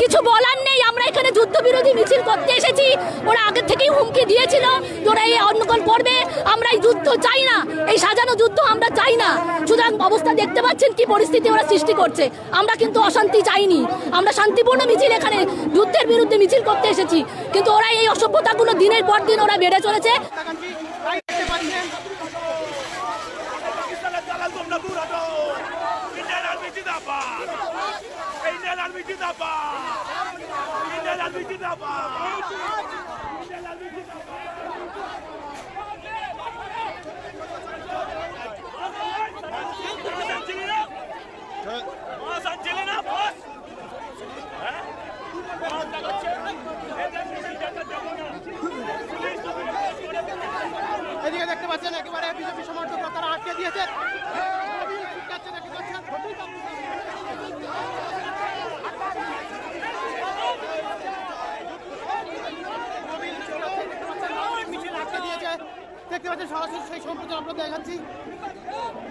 কিছু বলার নেই, আমরা এখানে যুদ্ধবিরোধী মিছিল করতে এসেছি। ওরা আগে থেকেই হুমকি দিয়েছিল ওরা এই অন্নকল করবে আমরা এই যুদ্ধ চাই না, এই সাজানো যুদ্ধ আমরা চাই না। সুতরাং অবস্থা দেখতে পাচ্ছেন কি পরিস্থিতি ওরা সৃষ্টি করছে। আমরা কিন্তু অশান্তি চাইনি। আমরা শান্তিপূর্ণ মিছিল এখানে যুদ্ধের বিরুদ্ধে মিছিল করতে এসেছি। কিন্তু ওরা এই অসভ্যতাগুলো দিনের পর দিন ওরা বেড়ে চলেছে। এদিকে দেখতে পাচ্ছেন একেবারে বিজেপি সমর্থক তারা আটকে দিয়েছে মোবিল ছিটকাচ্ছে দেখতে পাচ্ছেন মোবিল ছিটকাচ্ছে দেখতে পাচ্ছেন নাগরিক মিছিল আটকে দিয়েছে পাচ্ছেন সরাসরি সেই সম্প্রচার আপনাদের দেখাচ্ছি আপনাদের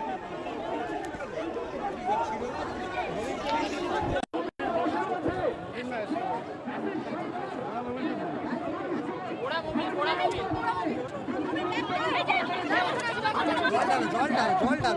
লক্ষ্য করে ওরা মোবিল ছিটকাচ্ছে। কি বলছেন?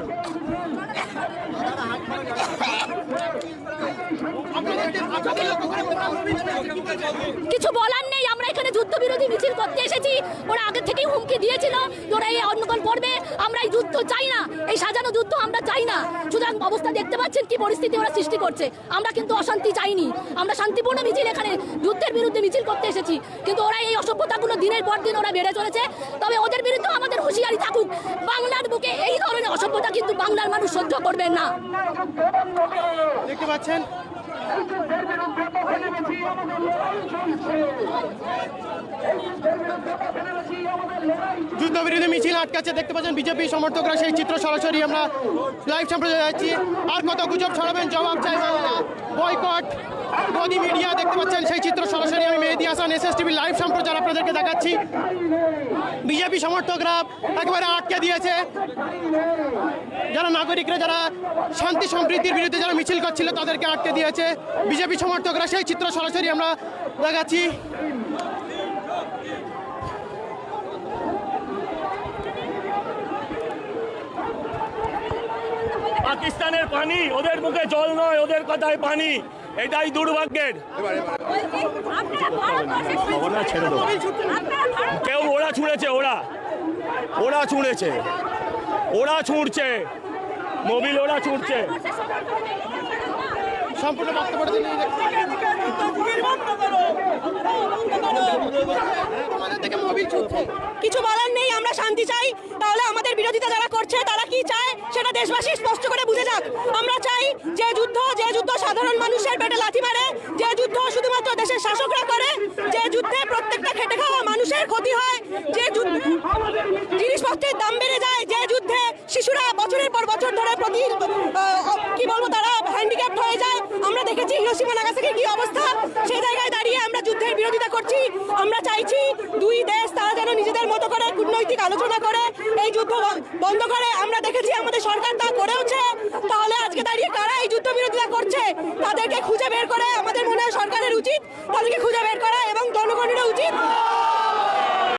কিছু বলার নেই, আমরা এখানে যুদ্ধবিরোধী মিছিল করতে এসেছি। ওরা আগে থেকেই হুমকি দিয়েছিল ওরা এই অন্নকল করবে আমরা এই যুদ্ধ চাই না, এই সাজানো যুদ্ধ আমরা চাই না। সুতরাং অবস্থা দেখতে পাচ্ছেন কি পরিস্থিতি ওরা সৃষ্টি করছে। আমরা কিন্তু অশান্তি চাইনি। আমরা শান্তিপূর্ণ মিছিল এখানে যুদ্ধের বিরুদ্ধে মিছিল করতে এসেছি। কিন্তু ওরা এই অসভ্যতাগুলো দিনের পর দিন ওরা বেড়ে চলেছে। তবে ওদের বিরুদ্ধে আমাদের হুঁশিয়ারি থাকুক। বাংলার বুকে এই ধরনের অসভ্যতা কিন্তু বাংলার মানুষ সহ্য করবেন না। দেখতে পাচ্ছেন? যুদ্ধবিরোধী মিছিল আটকাচ্ছে, দেখতে পাচ্ছেন বিজেপি সমর্থকরা সেই চিত্র সরাসরি আমরা লাইভ সম্প্রচার যাচ্ছি। আর কত গুজব ছড়াবেন, জবাব চাই বয়কট, মোদি মিডিয়া দেখতে পাচ্ছেন সেই চিত্র সরাসরি হাসান এস টিভি লাইভ সম্প্রচার আপনাদেরকে দেখাচ্ছি। বিজেপি সমর্থকরা একেবারে আটকে দিয়েছে। যারা নাগরিকরা, যারা শান্তি সম্প্রীতির বিরুদ্ধে যারা মিছিল করছিল, তাদেরকে আটকে দিয়েছে। বিজেপি সমর্থকরা সেই চিত্র সরাসরি আমরা দেখাচ্ছি। পাকিস্তানের পানি, ওদের মুখে জল নয়, ওদের কথায় পানি। এটাই দুর্ভাগ্যের। কেউ ওরা ছুঁড়েছে ওরা। ওরা ছুঁড়েছে। ওরা ছুঁড়ছে। মোবিল ওরা ছুঁড়ছে। সম্পূর্ণ কিছু বলার নেই আমরা শান্তি চাই। তাহলে আমাদের বিরোধিতা যারা করছে তারা কি চায়? সেটা দেশবাসী স্পষ্ট করে বুঝে যাক। আমরা চাই যে যুদ্ধ যে যুদ্ধ জিনিসপত্রের দাম বেড়ে যায় যে যুদ্ধে শিশুরা বছরের পর বছর ধরে প্রতি কি বলব তারা হ্যান্ডিক্যাপ্ট হয়ে যায়। আমরা দেখেছি হিরোসীমা নাগাসাকির কি অবস্থা। সেই জায়গায় দাঁড়িয়ে আমরা যুদ্ধের বিরোধিতা করছি। আমরা চাইছি দুই দেশ তারা যেন নিজেদের মতো করে কূটনৈতিক আলোচনা করে, এই যুদ্ধ বন্ধ করে। আমরা দেখেছি আমাদের সরকার তা করেওছে। তাহলে আজকে দাঁড়িয়ে কারা এই যুদ্ধ বিরোধিতা করছে? তাদেরকে খুঁজে বের করে আমাদের মনে হয় সরকারের উচিত। তাদেরকে খুঁজে বের করা এবং জনগণেরও উচিত।